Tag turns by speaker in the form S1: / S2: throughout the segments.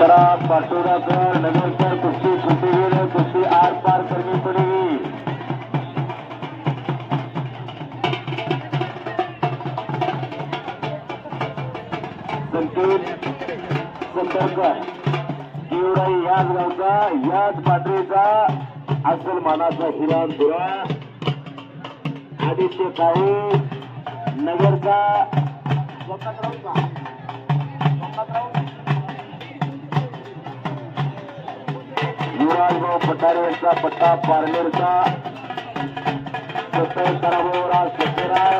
S1: करा पाटोराकर नगरकर कुस्ती छुटेगी नहीं कुर्सी आर पार करनी पड़ेगी संकेत संदरकर केवढाई याच गावचा याच पाटरीचा अस्सल मानाचा हिरान दुरा आदित्य काळे नगरचा स्वतःचा पठारे यांचा पट्टा पारनेरचा सत्तर कराभाऊ सत्तरा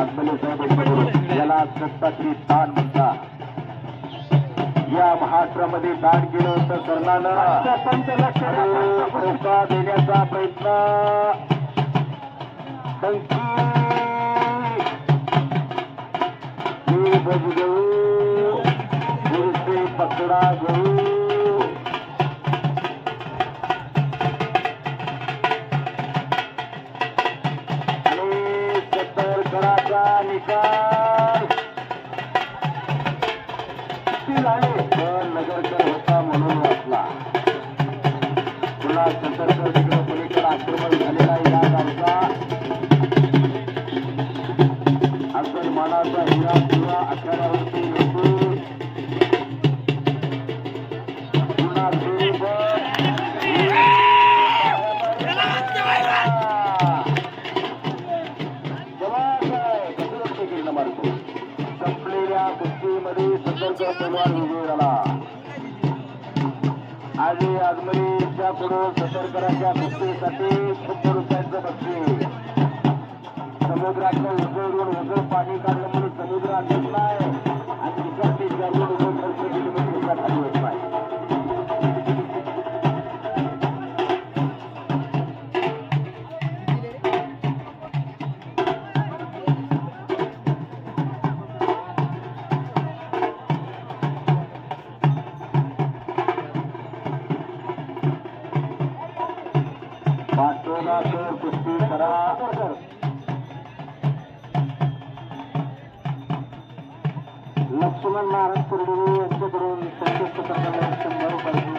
S1: कुस्तीसाठी आत्मले साहेब याला सत्ताची दान म्हणतात या महाराष्ट्रामध्ये दान केलं तर कर्णानं धोका देण्याचा प्रयत्न. डंकी हे बजगळू गुरुसे पकडा गळू संपलेल्या कुस्तीमध्ये सतर्क पैलवान विजय झाला आजी आजमरीच्या पुढून सतर्कराच्या कुस्तीसाठी पाठोनाचं कुस्ती करा लक्ष्मण नारायण कुर्डे यांच्याकडून संतोष पत्रकाला शंभर रुपये.